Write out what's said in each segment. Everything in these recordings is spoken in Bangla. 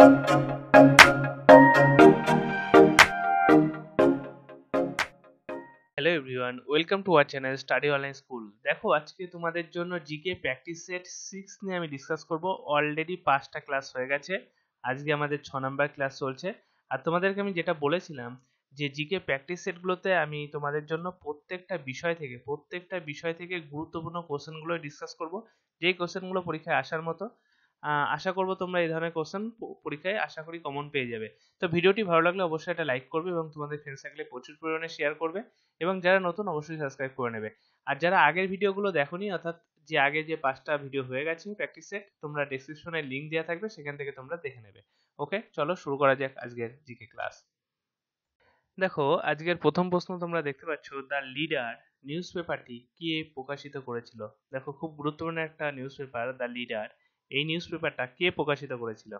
Hello everyone welcome to our channel study online school দেখো, আজকে তোমাদের জন্য জিকে প্র্যাকটিস সেট সিক্স নিয়ে আমি ডিসকাস করব। অলরেডি পাঁচটা ক্লাস হয়ে গেছে। আজকে আমাদের ছ নাম্বার ক্লাস চলছে। আর তোমাদেরকে আমি যেটা বলেছিলাম, যে জিকে প্র্যাকটিস সেটগুলোতে আমি তোমাদের জন্য প্রত্যেকটা বিষয় থেকে, প্রত্যেকটা বিষয় থেকে গুরুত্বপূর্ণ কোশ্চেনগুলো ডিসকাস করব। যেই কোশ্চেনগুলো পরীক্ষায় আসার মতো আশা করব তোমরা এই ধরনের কোশ্চেন পরীক্ষায় আশা করি কমন পেয়ে যাবে। তো ভিডিওটি ভালো লাগলে অবশ্যই একটা লাইক করবে এবং তোমাদের ফ্রেন্ড সার্কেলে প্রচুর পরিমাণে শেয়ার করবে এবং যারা নতুন অবশ্যই সাবস্ক্রাইব করে নেবে। আর যারা আগের ভিডিওগুলো দেখোনি, অর্থাৎ যে আগে যে পাঁচটা ভিডিও হয়ে গেছে প্র্যাকটিস সেট তোমরা ডেসক্রিপশনে লিঙ্ক দেওয়া থাকবে, সেখান থেকে তোমরা দেখে নেবে। ওকে চলো শুরু করা যাক আজকের জিকে ক্লাস দেখো, আজকের প্রথম প্রশ্ন তোমরা দেখতে পাচ্ছ দ্য লিডার নিউজ পেপারটি কে প্রকাশিত করেছিল? দেখো, খুব গুরুত্বপূর্ণ একটা নিউজ পেপার দ্য লিডার এই নিউজ পেপারটা কে প্রকাশিত করেছিল?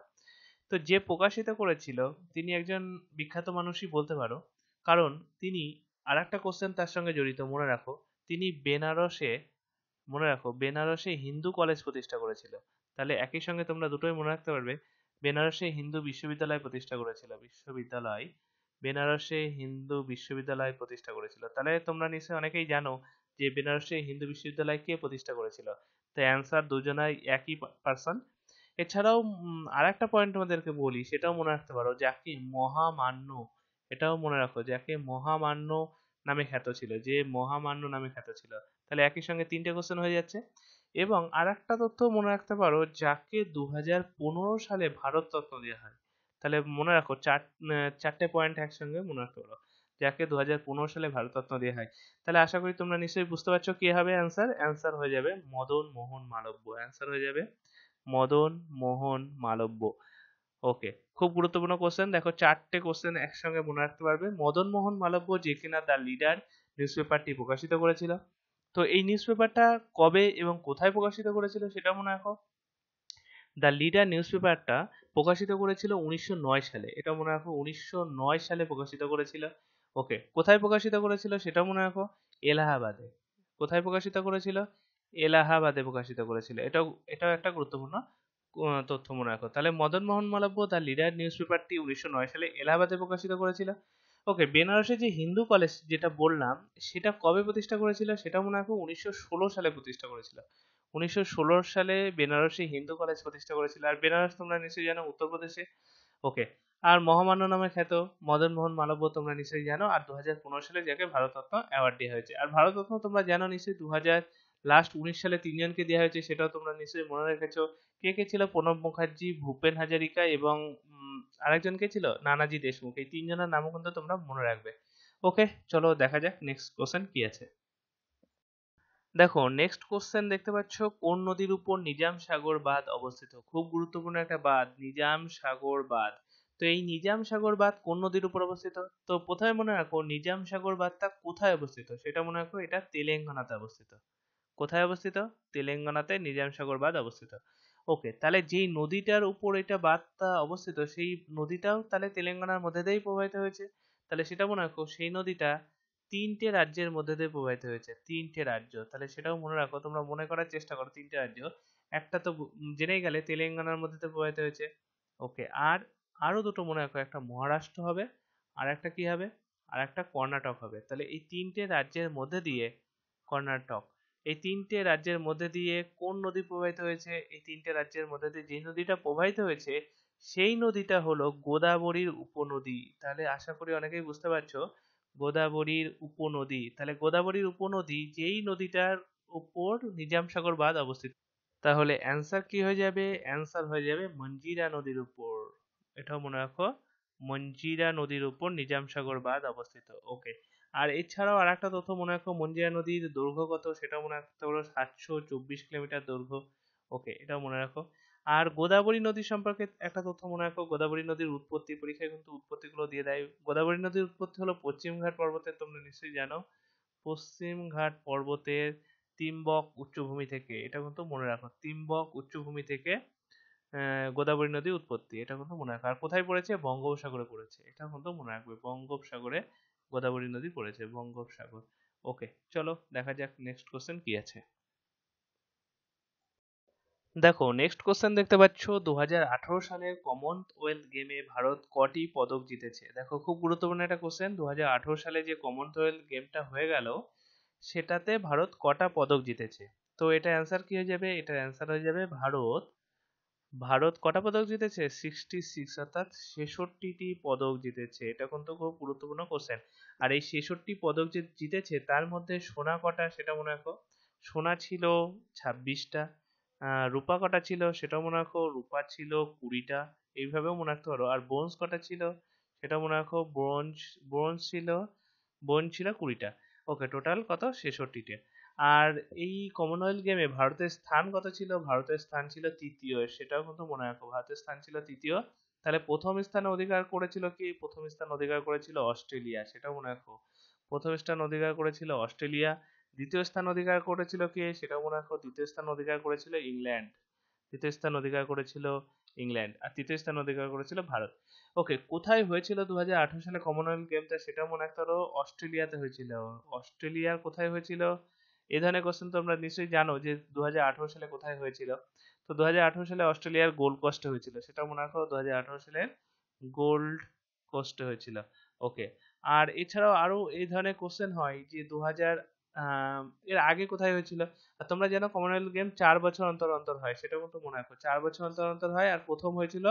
তো যে প্রকাশিত করেছিল, তিনি একজন বিখ্যাত মানুষই বলতে পারো। কারণ তিনি আর একটা কোশ্চেন তার সঙ্গে জড়িত, মনে রাখো। তিনি বেনারসে, মনে রাখো, বেনারসে হিন্দু কলেজ প্রতিষ্ঠা করেছিল। তাহলে একই সঙ্গে তোমরা দুটোই মনে রাখতে পারবে, বেনারসে হিন্দু বিশ্ববিদ্যালয় প্রতিষ্ঠা করেছিল, বিশ্ববিদ্যালয়। বেনারসে হিন্দু বিশ্ববিদ্যালয় প্রতিষ্ঠা করেছিল। তাহলে তোমরা নিশ্চয়ই অনেকেই জানো যে বেনারসে হিন্দু বিশ্ববিদ্যালয় কে প্রতিষ্ঠা করেছিল? তো অ্যান্সার দুজনাই একই পার্সন এছাড়াও আর একটা পয়েন্ট তোমাদেরকে বলি, সেটাও মনে রাখতে পারো, যাকে মহামান্য, এটাও মনে রাখো, যাকে মহামান্য নামে খ্যাত ছিল, যে মহামান্য নামে খ্যাত ছিল, তাহলে একই সঙ্গে তিনটে কোশ্চেন হয়ে যাচ্ছে। এবং আর একটা তথ্য মনে রাখতে পারো, যাকে দু হাজার পনেরো সালে ভারত রত্ন দেওয়া হয়, তাহলে মনে রাখো, চার চারটে পয়েন্ট একসঙ্গে মনে রাখতে পারো। যাকে দু হাজার পনেরো সালে ভারত রত্ন দেওয়া হয়। তাহলে আশা করি তোমরা নিশ্চয়ই বুঝতে পারছ কি হবে অ্যান্সার অ্যান্সার হয়ে যাবে মদন মোহন মালব্য। অ্যান্সার হয়ে যাবে মদন মোহন মালব্য। ওকে খুব গুরুত্বপূর্ণ কোশ্চেন দেখো চারটে কোশ্চেন একসঙ্গে মনে রাখতে পারবে। মদন মোহন মালব্য যে কিনা দ্য লিডার নিউজ পেপারটি প্রকাশিত করেছিল। তো এই নিউজ পেপারটা কবে এবং কোথায় প্রকাশিত করেছিল সেটা মনে রাখো। দ্য লিডার নিউজ পেপারটা প্রকাশিত করেছিল উনিশশো নয় সালে। এটা মনে রাখো উনিশশো নয় সালে প্রকাশিত করেছিল। ওকে, কোথায় প্রকাশিত করেছিল সেটা মনে রাখো, এলাহাবাদে। কোথায় প্রকাশিত করেছিল? এলাহাবাদে প্রকাশিত করেছিল। এটাও এটাও একটা গুরুত্বপূর্ণ তথ্য মনে রাখো। তাহলে মদন মোহন মালব্য, তার লিডার নিউজ পেপারটি উনিশশো নয় সালে এলাহাবাদে প্রকাশিত করেছিল। ওকে, বেনারসে যে হিন্দু কলেজ যেটা বললাম, সেটা কবে প্রতিষ্ঠা করেছিল সেটা মনে রাখো, উনিশশো ষোলো সালে প্রতিষ্ঠা করেছিল। উনিশশো ষোলো সালে বেনারসে হিন্দু কলেজ প্রতিষ্ঠা করেছিল। আর বেনারস তোমরা নিশ্চয়ই জানো, উত্তরপ্রদেশে। ওকে, আর মহামান্য নামে খ্যাত মদন মোহন মালব্য তোমরা নিশ্চয়ই জানো, আর দু হাজার পনেরো সালে যাকে ভারতরত্ন অ্যাওয়ার্ড দেওয়া হয়েছে। আর ভারতরত্ন তোমরা জানো নিশ্চয়ই দু হাজার লাস্ট উনিশ সালে তিনজনকে দেওয়া হয়েছে, সেটাও তোমরা নিশ্চয়ই মনে রেখেছো। কে কে ছিল? প্রণব মুখার্জি, ভূপেন হাজারিকা এবং আরেকজন কে ছিল? নানাজি দেশমুখ। এই তিনজনের নামও কিন্তু তোমরা মনে রাখবে। ওকে, চলো দেখা যাক নেক্সট কোশ্চেন কি আছে? দেখো নেক্সট কোশ্চেন দেখতে পাচ্ছ, কোন নদীর উপর নিজাম সাগর বাঁধ অবস্থিত? খুব গুরুত্বপূর্ণ একটা বাঁধ, নিজাম সাগর বাঁধ। তো এই নিজাম সাগর বাঁধ কোন নদীর উপর অবস্থিত? তো কোথায় মনে রাখো, নিজাম সাগর বাঁধটা কোথায় অবস্থিত? সেটা মনে রাখো, এটা তেলেঙ্গানাতে অবস্থিত। কোথায় অবস্থিত? তেলেঙ্গানাতে নিজাম সাগর বাঁধ অবস্থিত। ওকে, তাহলে যেই নদীটার উপর এটা বাঁধটা অবস্থিত, সেই নদীটাও তাহলে তেলেঙ্গানার মধ্যে দিয়েই প্রবাহিত হয়েছে। তাহলে সেটা মনে রাখো, সেই নদীটা তিনটে রাজ্যের মধ্যে দিয়ে প্রবাহিত হয়েছে, তিনটে রাজ্য। তাহলে সেটাও মনে রাখো, তোমরা মনে করার চেষ্টা করো তিনটে রাজ্য। একটা তো জেনেই গেলে তেলেঙ্গানার মধ্যে দিয়ে প্রবাহিত হয়েছে। ওকে আর আরও দুটো মনে রাখো, একটা মহারাষ্ট্র হবে, আর একটা কি হবে? আর একটা কর্ণাটক হবে। তাহলে এই তিনটে রাজ্যের মধ্যে দিয়ে কর্ণাটক, এই তিনটে রাজ্যের মধ্যে দিয়ে কোন নদী প্রবাহিত হয়েছে? এই তিনটে রাজ্যের মধ্যে দিয়ে যে নদীটা প্রবাহিত হয়েছে, সেই নদীটা হলো গোদাবরীর উপনদী। তাহলে আশা করি অনেকেই বুঝতে পারছ গোদাবরীর উপনদী। তাহলে গোদাবরীর উপনদী, যেই নদীটার উপর নিজাম সাগর বাঁধ অবস্থিত, তাহলে অ্যান্সার কি হয়ে যাবে? অ্যান্সার হয়ে যাবে মঞ্জিরা নদীর উপর। এটাও মনে রাখো, মঞ্জিরা নদীর উপর নিজাম সাগর বাঁধ অবস্থিত। ওকে আর এছাড়াও আর একটা তথ্য মনে রাখো, মঞ্জিরা নদীর দৈর্ঘ্য কত? সেটাও মনে রাখতে পারো, সাতশো চব্বিশ কিলোমিটার দৈর্ঘ্য। ওকে এটাও মনে রাখো। আর গোদাবরী নদী সম্পর্কে একটা তথ্য মনে রাখো, গোদাবরী নদীর উৎপত্তি, পরীক্ষায় কিন্তু উৎপত্তিগুলো দিয়ে দেয়। গোদাবরী নদীর উৎপত্তি হলো পশ্চিমঘাট পর্বতের, তোমরা নিশ্চয়ই জানো। পশ্চিমঘাট পর্বতের তিম্বক উচ্চভূমি থেকে, এটা কিন্তু মনে রাখো তিম্বক উচ্চভূমি থেকে গোদাবরী নদীর উৎপত্তি, এটা কিন্তু মনে রাখো। আর কোথায় পড়েছে? বঙ্গোপসাগরে পড়েছে, এটা কিন্তু মনে রাখবে। বঙ্গোপসাগরে গোদাবরী নদী পড়েছে, বঙ্গোপসাগর। ওকে চলো দেখা যাক নেক্সট কোশ্চেন কি আছে। দেখো নেক্সট কোশ্চেন দেখতে পাচ্ছ দু হাজার আঠারো সালের কমনওয়েলথ গেমে ভারত কটি পদক জিতেছে? দেখো, খুব গুরুত্বপূর্ণ একটা কোশ্চেন দু হাজার আঠারো সালে যে কমনওয়েলথ গেমটা হয়ে গেল, সেটাতে ভারত কটা পদক জিতেছে? তো এটা অ্যান্সার কি হয়ে যাবে? এটার অ্যান্সার হয়ে যাবে ভারত। ভারত কটা পদক জিতেছে? সিক্সটি সিক্স অর্থাৎ ছেষট্টিটি পদক জিতেছে। এটা কিন্তু খুব গুরুত্বপূর্ণ কোশ্চেন আর এই ছেষট্টি পদক যে জিতেছে, তার মধ্যে সোনা কটা, সেটা মনে রাখো। সোনা ছিল ছাব্বিশটা রূপা কটা ছিল? সেটাও মনে রাখো রূপা ছিল কুড়িটা। এইভাবেও মনে রাখতে পারো। আর ব্রোঞ্জ কটা ছিল? সেটা মনে রাখো ব্রোঞ্জ ব্রোঞ্জ ছিল ব্রোঞ্জ ছিল কুড়িটা। ওকে টোটাল কত? ছেষট্টিটা। আর এই কমনওয়েলথ গেমে ভারতের স্থান কত ছিল? ভারতের স্থান ছিল তৃতীয়। সেটাও কিন্তু মনে রাখো, ভারতের স্থান ছিল তৃতীয়। তাহলে প্রথম স্থান অধিকার করেছিল কি? প্রথম স্থান অধিকার করেছিল অস্ট্রেলিয়া। সেটাও মনে রাখো। প্রথম স্থান অধিকার করেছিল অস্ট্রেলিয়া। দ্বিতীয় স্থান অধিকার করেছিল কে? সেটাও মনে রাখো, দ্বিতীয় স্থান অধিকার করেছিল ইংল্যান্ড। তৃতীয় স্থান অধিকার করেছিল ইংল্যান্ড আর তৃতীয় স্থান অধিকার করেছিল ভারত। ওকে কোথায় হয়েছিল দুহাজার আঠেরো সালে কমনওয়েলথ গেমটা সেটা মনে রাখতে পারো, অস্ট্রেলিয়াতে হয়েছিল। অস্ট্রেলিয়ার কোথায় হয়েছিল? এই ধরনের কোশ্চেন তোমরা নিশ্চয়ই জানো যে দু হাজার আঠেরো সালে কোথায় হয়েছিল। তো দু হাজার আঠারো সালে অস্ট্রেলিয়ার গোল্ড কোস্টে হয়েছিল। সেটা মনে রাখো দু হাজার আঠারো সালে গোল্ড কোস্টে হয়েছিল। ওকে আর এছাড়াও আরও এই ধরনের কোশ্চেন হয় যে দু হাজার এর আগে কোথায় হয়েছিল? তোমরা জানো কমনওয়েলথ গেম চার বছর অন্তর অন্তর হয় সেটা কিন্তু মনে রাখো। চার বছর অন্তর অন্তর হয় আর প্রথম হয়েছিল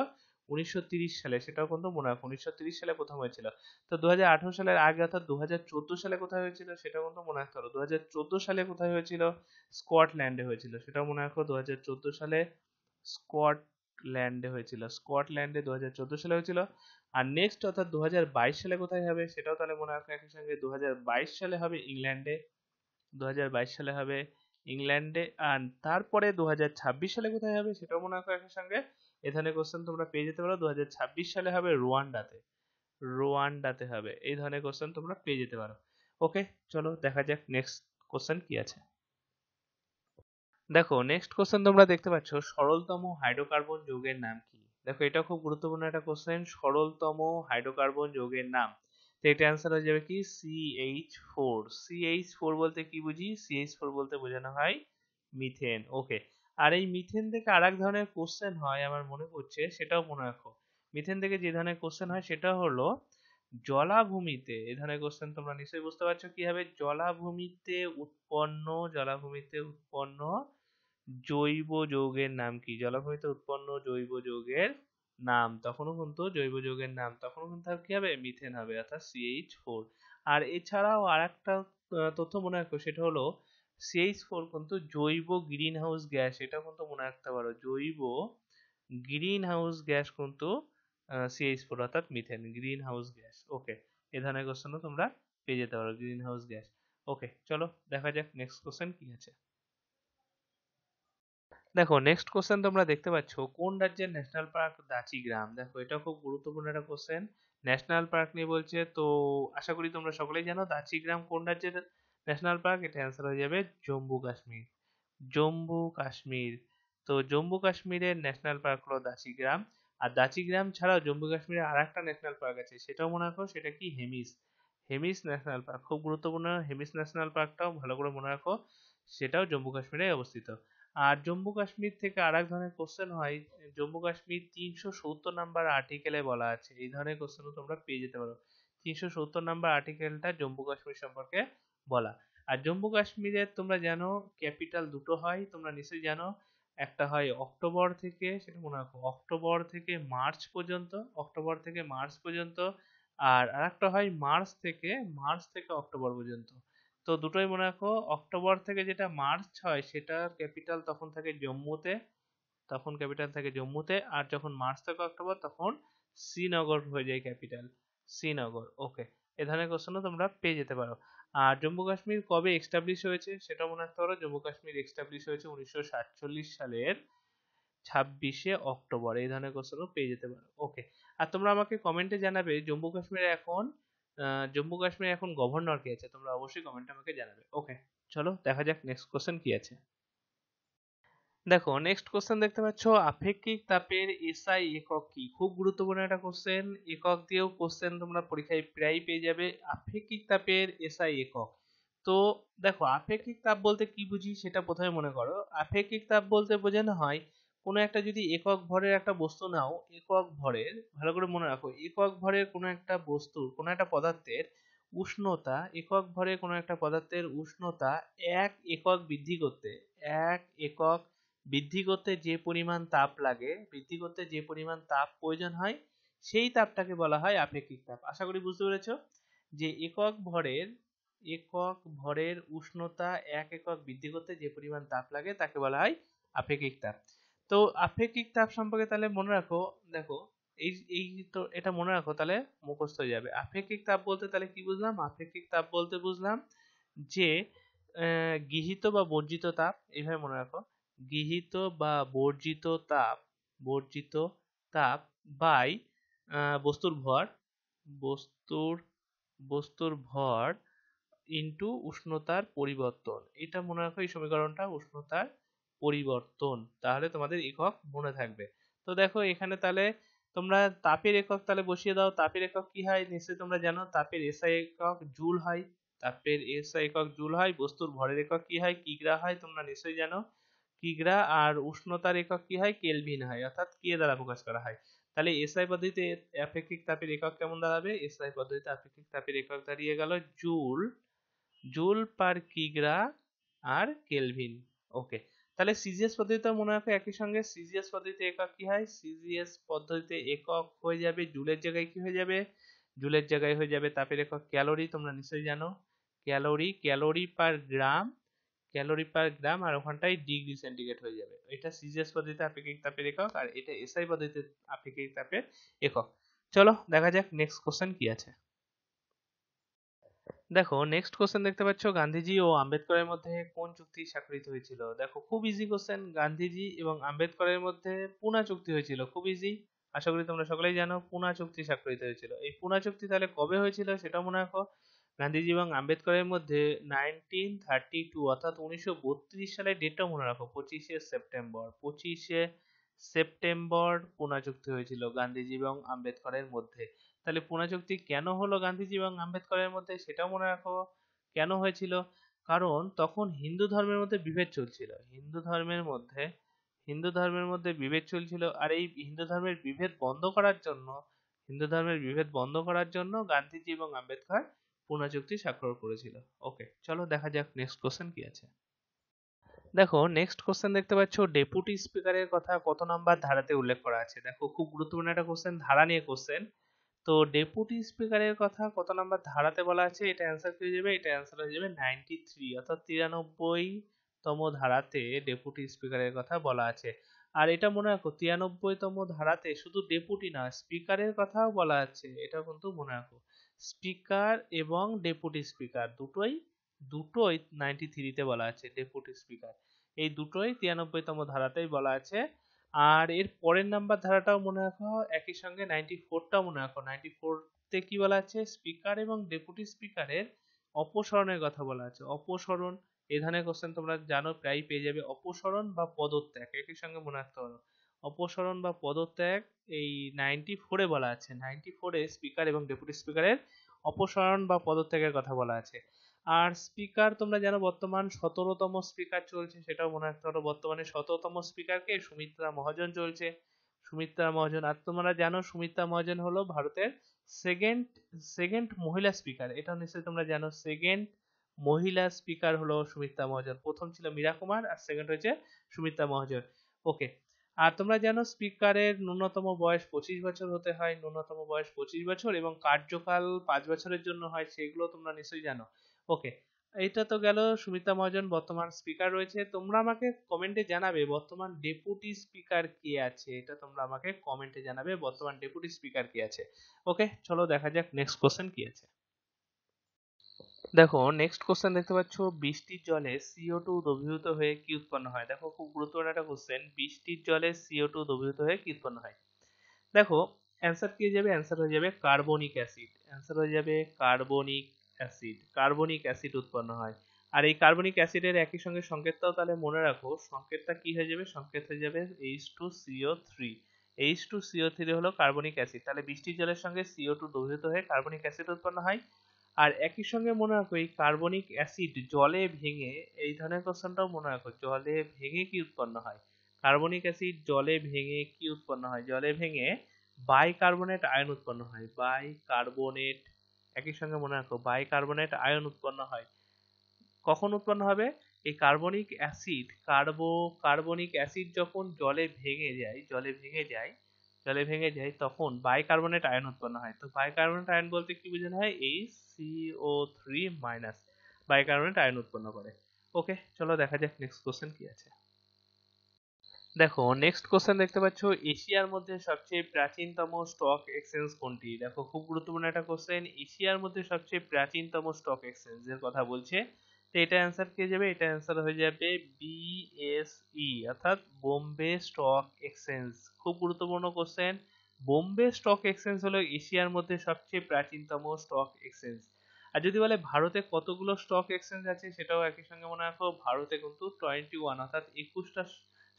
উনিশশো সালে, সেটাও কিন্তু মনে রাখো, উনিশশো সালে প্রথম হয়েছিল। তো দুহাজার আঠেরো সালের আগে অর্থাৎ দুহাজার চোদ্দ সালে কোথায় হয়েছিল সেটা কিন্তু মনে রাখতে পারো। দু সালে কোথায় হয়েছিল? স্কটল্যান্ডে হয়েছিল, সেটাও মনে রাখো দু হাজার চোদ্দ সালে স্কটল্যান্ডে হয়েছিল। স্কটল্যান্ডে দু হাজার চোদ্দ সালে হয়েছিল। আর নেক্সট অর্থাৎ দু হাজার বাইশ সালে কোথায় হবে, সেটাও তাহলে মনে রাখো একই সঙ্গে দু হাজার বাইশ সালে হবে ইংল্যান্ডে। দু হাজার বাইশ সালে হবে ইংল্যান্ডে আর তারপরে দু হাজার ছাব্বিশ সালে কোথায় হবে সেটাও মনে রাখো একই সঙ্গে। এ ধরনের কোশ্চেন তোমরা পেয়ে যেতে পারো। দু সালে হবে রোয়ান্ডাতে। রোয়ান্ডাতে হবে। এই ধরনের কোশ্চেন তোমরা পেয়ে যেতে পারো। ওকে চলো দেখা যাক নেক্সট কোশ্চেন কি আছে। দেখো নেক্সট কোশ্চেন তোমরা দেখতে পাচ্ছ, সরলতম হাইড্রোকার্বন যৌগের নাম কি? দেখো এটা খুব গুরুত্বপূর্ণ একটা কোশ্চেন সরলতম হাইড্রোকার্বন যৌগের নাম। তো এটা অ্যান্সার হয়ে যাবে কি? সিএইচ ফোর সিএইচ ফোর বলতে কি বুঝি? সিএইচ ফোর বলতে বোঝানো হয় মিথেন ওকে আর এই মিথেন থেকে আর এক ধরনের কোশ্চেন হয়, আমার মনে পড়ছে, সেটাও মনে রাখো। মিথেন থেকে যে ধরনের কোশ্চেন হয়, সেটা হলো জলাভূমিতে এই ধরনের কোশ্চেন তোমরা নিশ্চয়ই বুঝতে পারছ কি হবে? জলাভূমিতে উৎপন্ন জলাভূমিতে উৎপন্ন জৈব যৌগের নাম কি? জলাভূমিতে উৎপন্ন জৈব যৌগের নাম তখনও কিন্তু জৈব যৌগের নাম তখনও কিন্তু কি হবে? মিথেন হবে, অর্থাৎ সিএইচ ফোর আর এছাড়াও আর একটা তথ্য মনে রাখো, সেটা হলো সিএইচ ফোর কিন্তু জৈব গ্রিন হাউস গ্যাস এটা কিন্তু মনে রাখতে পারো। জৈব গ্রিন হাউস গ্যাস কিন্তু সিএইচ ফোর অর্থাৎ methane green house gas okay এ ধরনের কোশ্চেনও তোমরা পেয়ে যেতে পারো গ্রিন হাউস গ্যাস ওকে চলো দেখা যাক নেক্সট কোশ্চেন কি আছে। দেখো নেক্সট কোশ্চেন তোমরা দেখতে পাচ্ছ, কোন রাজ্যের ন্যাশনাল পার্ক দাচি গ্রাম দেখো, এটা খুব গুরুত্বপূর্ণ একটা কোশ্চেন ন্যাশনাল পার্ক নিয়ে বলছে, তো আশা করি তোমরা সকলেই জানো দাচি গ্রাম কোন রাজ্যের ন্যাশনাল পার্ক এটা অ্যান্সার হয়ে যাবে জম্মু কাশ্মীর। জম্মু কাশ্মীর। তো জম্মু কাশ্মীরের ন্যাশনাল পার্ক হলো দাচি গ্রাম আর দাচি গ্রাম ছাড়াও জম্মু কাশ্মীরের আর একটা ন্যাশনাল পার্ক আছে, সেটাও মনে রাখো, সেটা কি? হেমিস। হেমিস ন্যাশনাল পার্ক খুব গুরুত্বপূর্ণ হেমিস ন্যাশনাল পার্কটাও ভালো করে মনে রাখো, সেটাও জম্মু কাশ্মীরে অবস্থিত। আর জম্মু কাশ্মীর থেকে আর এক ধরনের কোশ্চেন হয়। জম্মু কাশ্মীর তিনশো সত্তর নাম্বার আর্টিকেলে বলা আছে। এই ধরনের কোশ্চেনও তোমরা পেয়ে যেতে পারো। তিনশো সত্তর নাম্বার আর্টিকেলটা জম্মু কাশ্মীর সম্পর্কে বলা। আর জম্মু কাশ্মীরের তোমরা জানো ক্যাপিটাল দুটো হয়। তোমরা নিশ্চয়ই জানো, একটা হয় অক্টোবর থেকে, সেটা মনে রাখো, অক্টোবর থেকে মার্চ পর্যন্ত, অক্টোবর থেকে মার্চ পর্যন্ত, আর আরেকটা হয় মার্চ থেকে মার্চ থেকে অক্টোবর পর্যন্ত। তো দুটোই মনে রাখো, অক্টোবর থেকে যেটা মার্চ হয় সেটার ক্যাপিটাল তখন থাকে জম্মুতে, তখন ক্যাপিটাল থাকে জম্মুতে, আর যখন মার্চ থেকে অক্টোবর তখন শ্রীনগর হয়ে যায় ক্যাপিটাল, শ্রীনগর ওকে এ ধরনের কোশ্চেনও তোমরা পেয়ে যেতে পারো। আর জম্মু কাশ্মীর কবে এস্টাবলিশ হয়েছে সেটা মনে রাখতে পারো, জম্মু কাশ্মীর এস্টাবলিশ হয়েছে উনিশশো সাতচল্লিশ সালের ছাব্বিশে অক্টোবর এই ধরনের কোশ্চেনও পেয়ে যেতে পারো ওকে আর তোমরা আমাকে কমেন্টে জানাবে, জম্মু কাশ্মীরে এখন জম্মু কাশ্মীরে এখন গভর্নর কে আছে, তোমরা অবশ্যই কমেন্টে আমাকে জানাবে। ওকে চলো দেখা যাক নেক্সট কোশ্চেন কি আছে। দেখো নেক্সট কোশ্চেন দেখতে পাচ্ছ, আপেক্ষিক তাপের এসআই একক কি? খুব গুরুত্বপূর্ণ একটা কোশ্চেন একক দিয়েও কোশ্চেন তোমরা পরীক্ষায় প্রায় পেয়ে যাবে, আপেক্ষিক তাপের এসআই একক। তো দেখো, আপেক্ষিক তাপ বলতে কি বুঝি সেটা প্রথমে মনে করো। আপেক্ষিক তাপ বলতে বোঝানো হয় কোনো একটা যদি একক ভরের একটা বস্তু নাও, একক ভরের, ভালো করে মনে রাখো, একক ভরের কোনো একটা বস্তুর, কোনো একটা পদার্থের উষ্ণতা, একক ভরে কোনো একটা পদার্থের উষ্ণতা এক একক বৃদ্ধি করতে, এক একক বৃদ্ধি করতে যে পরিমাণ তাপ লাগে, বৃদ্ধি করতে যে পরিমাণ তাপ প্রয়োজন হয়, সেই তাপটাকে বলা হয় আপেক্ষিক তাপ। আশা করি বুঝতে পেরেছ? যে একক ভরের একক ভরের উষ্ণতা এক একক বৃদ্ধি করতে যে পরিমাণ তাপ লাগে, তাকে বলা হয় আপেক্ষিক তাপ। তো আপেক্ষিক তাপ সম্পর্কে তাহলে মনে রাখো, দেখো, এই এই তো এটা মনে রাখো, তাহলে মুখস্থ হয়ে যাবে। আপেক্ষিক তাপ বলতে তাহলে কি বুঝলাম? আপেক্ষিক তাপ বলতে বুঝলাম যে গৃহীত বা বর্জিত তাপ, এইভাবে মনে রাখো, গৃহীত বা বর্জিত তাপ বর্জিত তাপ বাই বস্তুর ভর, বস্তুর বস্তুর ভর ইন্টু উষ্ণতার পরিবর্তন। এটা মনে রাখো এই সমীকরণটা, উষ্ণতার পরিবর্তন, তাহলে তোমাদের একক মনে থাকবে। তো দেখো, এখানে তাহলে তোমরা তাপের একক তাহলে বসিয়ে দাও। তাপের একক কি হয়? নিশ্চয়ই তোমরা জানো, তাপের এসআই একক জুল হয়। তাপের এসআই একক জুল হয়। বস্তুর ভরের একক কি হয়? কিগ্রা হয়, তোমরা নিশ্চয়ই জানো। কিগ্রা আর উষ্ণতার একক কি হয়? কেলভিন হয়, অর্থাৎ কে দ্বারা প্রকাশ করা হয়। তাহলে এসআই পদ্ধতিতে আপেক্ষিক তাপের একক কেমন দাঁড়াবে? এসআই পদ্ধতিতে আপেক্ষিক তাপের একক দাঁড়িয়ে গেল জুল জুল পার কিগ্রা আর কেলভিন। ওকে তাহলে সিজিএস পদ্ধতিতে মনে রাখো একই সঙ্গে। সিজিএস পদ্ধতিতে একক কি হয়? সিজিএস পদ্ধতিতে একক হয়ে যাবে, জুলের জায়গায় কি হয়ে যাবে? জুলের জায়গায় হয়ে যাবে তাপের একক ক্যালোরি, তোমরা নিশ্চয়ই জানো। Calorie calorie per gram, calorie per gram আর ওখানটাই ডিগ্রি সেন্টিগ্রেড হয়ে যাবে। এটা সিজিএস পদ্ধতিতে আপেক্ষিক তাপের একক আর এটা এসআই পদ্ধতিতে আপেক্ষিক তাপের একক। চলো দেখা যাক নেক্সট কোশ্চেন কি আছে। দেখো নেক্সট কোশ্চেন দেখতে পাচ্ছ, গান্ধীজি ও আম্বেদকরের মধ্যে কোন চুক্তি স্বাক্ষরিত হয়েছিল? দেখো, খুব ইজি কোশ্চেন গান্ধীজি এবং আম্বেদকরের মধ্যে পুনা চুক্তি হয়েছিল, খুব ইজি আশা করি তোমরা সকলেই জানো, পুনা চুক্তি স্বাক্ষরিত হয়েছিল। এই পুনা চুক্তি তাহলে কবে হয়েছিল সেটা মনে রাখো। গান্ধীজি এবং আম্বেদকরের মধ্যে নাইনটিন থার্টি টু অর্থাৎ উনিশশো বত্রিশ সালের ডেটটা মনে রাখো, পঁচিশে সেপ্টেম্বর। পঁচিশে সেপ্টেম্বর পুনা চুক্তি হয়েছিল গান্ধীজি এবং আম্বেদকরের মধ্যে। তাহলে পুনা চুক্তি কেন হলো গান্ধীজি এবং আম্বেদকরের মধ্যে সেটাও মনে রাখো, কেন হয়েছিল? কারণ তখন হিন্দু ধর্মের মধ্যে বিভেদ চলছিল। হিন্দু ধর্মের মধ্যে, হিন্দু ধর্মের মধ্যে বিভেদ চলছিল আর এই হিন্দু ধর্মের বিভেদ বন্ধ করার জন্য, হিন্দু ধর্মের বিভেদ বন্ধ করার জন্য গান্ধীজি এবং আম্বেদকর পুনা চুক্তি স্বাক্ষর করেছিল। ওকে চলো দেখা যাক নেক্সট কোশ্চেন কি আছে। দেখো নেক্সট কোশ্চেন দেখতে পাচ্ছ ডেপুটি স্পিকারের কথা কত নাম্বার ধারাতে উল্লেখ করা আছে। দেখো, খুব গুরুত্বপূর্ণ একটা কোশ্চেন ধারা নিয়ে কোশ্চেন তো ডেপুটি স্পিকারের কথা কত নাম্বার ধারাতে বলা আছে? এটা অ্যান্সার হয়ে যাবে, এটা অ্যান্সার হয়ে যাবে নাইনটি থ্রি অর্থাৎ তম ধারাতে ডেপুটি স্পিকারের কথা বলা আছে। আর এটা মনে রাখো তম ধারাতে শুধু ডেপুটি না স্পিকারের কথাও বলা আছে এটা কিন্তু মনে রাখো। স্পিকার এবং ডেপুটি স্পিকার দুটোই দুটোই নাইনটি থ্রিতে বলা আছে ডেপুটি স্পিকার এই দুটোই তম ধারাতেই বলা আছে। আর এর পরের নাম্বার ধারাটাও মনে রাখো একই সঙ্গে নাইনটি ফোরটাও মনে রাখো। নাইনটি ফোরতে কি বলা আছে? স্পিকার এবং ডেপুটি স্পিকারের অপসরণের কথা বলা আছে। অপসরণ এই ধরনের কোশ্চেন তোমরা জানো প্রায় পেয়ে যাবে। অপসরণ বা পদত্যাগ, একই সঙ্গে মনে রাখতে পারো অপসরণ বা পদত্যাগ, এই নাইনটি ফোরে বলা আছে। নাইনটি ফোরে স্পিকার এবং ডেপুটি স্পিকারের অপসারণ বা পদত্যাগের কথা বলা আছে। আর স্পিকার তোমরা জানো বর্তমান সতেরোতম স্পিকার চলছে, সেটাও মনে রাখতে পারো। বর্তমানে সতেরোতম স্পিকারকে সুমিত্রা মহাজন চলছে। সুমিত্রা মহাজন, আর তোমরা জানো সুমিত্রা মহাজন হলো ভারতের সেকেন্ড সেকেন্ড মহিলা স্পিকার এটাও নিশ্চয়ই তোমরা জানো সেকেন্ড মহিলা স্পিকার হলো সুমিত্রা মহাজন। প্রথম ছিল মীরা কুমার, আর সেকেন্ড হয়েছে সুমিত্রা মহাজন। ওকে আর তোমরা জানো স্পিকারের ন্যূনতম বয়স পঁচিশ বছর হতে হয়। ন্যূনতম বয়স পঁচিশ বছর এবং কার্যকাল পাঁচ বছরের জন্য হয়, সেগুলো তোমরা নিশ্চয়ই জানো। ওকে এটা তো গেল সুমিতা মহাজন, বর্তমান স্পিকার রয়েছে। তোমরা আমাকে কমেন্টে জানাবে বর্তমান ডেপুটি স্পিকার কে আছে। এটা তোমরা আমাকে কমেন্টে জানাবে বর্তমান ডেপুটি স্পিকার কে আছে। ওকে চলো দেখা যাক নেক্সট কোশ্চেন কি আছে। দেখো নেক্সট কোশ্চেন দেখতে পাচ্ছ, বৃষ্টির জলে সিও টু দ্রবীভূত হয়ে কি উৎপন্ন হয়? দেখো, খুব গুরুত্বপূর্ণ একটা কোশ্চেন বৃষ্টির জলে সিও টু দ্রবীভূত হয়ে কি উৎপন্ন হয়? দেখো অ্যান্সার কি হয়ে যাবে? অ্যান্সার হয়ে যাবে কার্বনিক অ্যাসিড অ্যান্সার হয়ে যাবে কার্বনিক অ্যাসিড কার্বনিক অ্যাসিড উৎপন্ন হয়। আর এই কার্বনিক অ্যাসিডের একই সঙ্গে সংকেতটাও তাহলে মনে রাখো, সংকেতটা কি হয়ে যাবে? সংকেত হয়ে যাবে H two CO three H two CO three হলো কার্বনিক অ্যাসিড তাহলে বৃষ্টির জলের সঙ্গে সিও টু দ্রবীভূত হয়ে কার্বনিক অ্যাসিড উৎপন্ন হয়। আর একই সঙ্গে মনে রাখো, এই কার্বনিক অ্যাসিড জলে ভেঙে, এই ধরনের কোশ্চেনটাও মনে রাখো, জলে ভেঙে কি উৎপন্ন হয়? কার্বনিক অ্যাসিড জলে ভেঙে কি উৎপন্ন হয়? জলে ভেঙে বাইকার্বনেট আয়ন উৎপন্ন হয়। বাইকার্বনেট একই সঙ্গে মনে রাখো বাইকার্বনেট আয়ন উৎপন্ন হয়। কখন উৎপন্ন হবে? এই কার্বনিক অ্যাসিড কার্বো কার্বনিক অ্যাসিড যখন জলে ভেঙে যায়, জলে ভেঙে যায়, জলে ভেঙে যায়, তখন বাইকার্বনেট আয়ন উৎপন্ন হয়। তো বাইকার্বনেট আয়ন বলতে কি বোঝানো হয়? এই CO three minus bicarbonate ion উৎপন্ন করে। ওকে চলো দেখা যাক নেক্সট কোশ্চেন কি আছে। দেখো নেক্সট কোশ্চেন দেখতে পাচ্ছ, এশিয়ার মধ্যে সবচেয়ে প্রাচীনতম স্টক এক্সচেঞ্জ কোনটি? দেখো, খুব গুরুত্বপূর্ণ একটা কোশ্চেন এশিয়ার মধ্যে সবচেয়ে প্রাচীনতম স্টক এক্সচেঞ্জের কথা বলছে। তো এটা অ্যান্সার কে যাবে এটা অ্যান্সার হয়ে যাবে বিএসই অর্থাৎ বোম্বে স্টক এক্সচেঞ্জ খুব গুরুত্বপূর্ণ কোশ্চেন বোম্বে স্টক এক্সচেঞ্জ হলো এশিয়ার মধ্যে সবচেয়ে প্রাচীনতম স্টক এক্সচেঞ্জ আর যদি বলে ভারতে কতগুলো স্টক এক্সচেঞ্জ আছে, সেটাও একই সঙ্গে মনে রাখো, ভারতে কিন্তু টোয়েন্টি ওয়ান অর্থাৎ একুশটা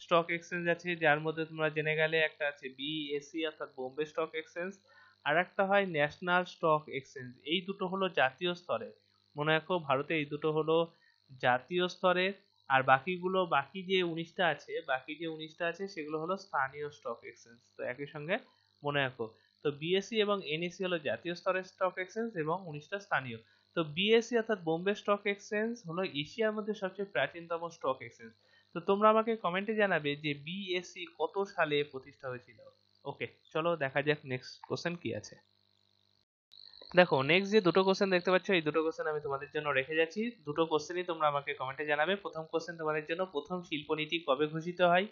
স্টক এক্সচেঞ্জ আছে, যার মধ্যে তোমরা জেনে গেলে একটা আছে বিএসসি অর্থাৎ বোম্বে স্টক এক্সচেঞ্জ আর একটা হয় ন্যাশনাল স্টক এক্সচেঞ্জ এই দুটো হলো জাতীয় স্তরে। মনে রাখো, ভারতে এই দুটো হলো জাতীয় স্তরের আর বাকিগুলো, বাকি যে উনিশটা আছে, বাকি যে উনিশটা আছে, সেগুলো হলো স্থানীয় স্টক এক্সচেঞ্জ তো একই সঙ্গে মনে রাখো। তো বিএসসি এবং এনএসসি হলো জাতীয় স্তরের স্টক এক্সচেঞ্জ এবং উনিশটা স্থানীয়। তো বিএসসি অর্থাৎ বোম্বে স্টক এক্সচেঞ্জ হলো এশিয়ার মধ্যে সবচেয়ে প্রাচীনতম স্টক এক্সচেঞ্জ তো তোমরা আমাকে কমেন্টে জানাবে যে বিএসসি কত সালে প্রতিষ্ঠা হয়েছিল। ওকে চলো দেখা যাক নেক্সট কোশ্চেন কি আছে। দেখো নেক্সট যে দুটো কোশ্চেন দেখতে পাচ্ছ, এই দুটো কোশ্চেন আমি তোমাদের জন্য রেখে যাচ্ছি। দুটো কোশ্চেনই তোমরা আমাকে কমেন্টে জানাবে। প্রথম কোশ্চেন তোমাদের জন্য, প্রথম শিল্পনীতি কবে ঘোষিত হয়?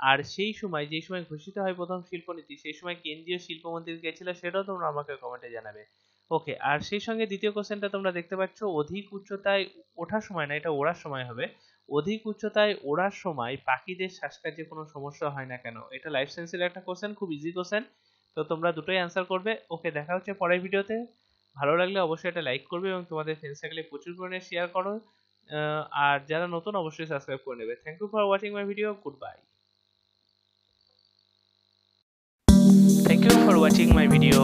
আর সেই সময় যে সময় ঘোষিত হয় প্রথম শিল্পনীতি, সেই সময় কেন্দ্রীয় শিল্পমন্ত্রী কে ছিল সেটাও তোমরা আমাকে কমেন্টে জানাবে। ওকে আর সেই সঙ্গে দ্বিতীয় কোশ্চেনটা তোমরা দেখতে পাচ্ছ, অধিক উচ্চতায় ওঠার সময় না, এটা ওড়ার সময় হবে। অধিক উচ্চতায় ওড়ার সময় পাখিদের শ্বাসকার্যে কোনো সমস্যা হয় না কেন? এটা লাইফ সায়েন্সের একটা কোশ্চেন খুব ইজি কোশ্চেন তো তোমরা দুটোই অ্যান্সার করবে। ওকে দেখা হচ্ছে পরের ভিডিওতে ভালো লাগলে অবশ্যই এটা লাইক করবে এবং তোমাদের ফ্রেন্ড সার্কেলে প্রচুর পরিমাণে শেয়ার করো। আর যারা নতুন অবশ্যই সাবস্ক্রাইব করে নেবে। Thank you for watching my video goodbye Thank you for watching my video.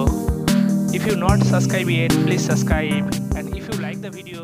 If you not subscribe yet, please subscribe. And if you like the video,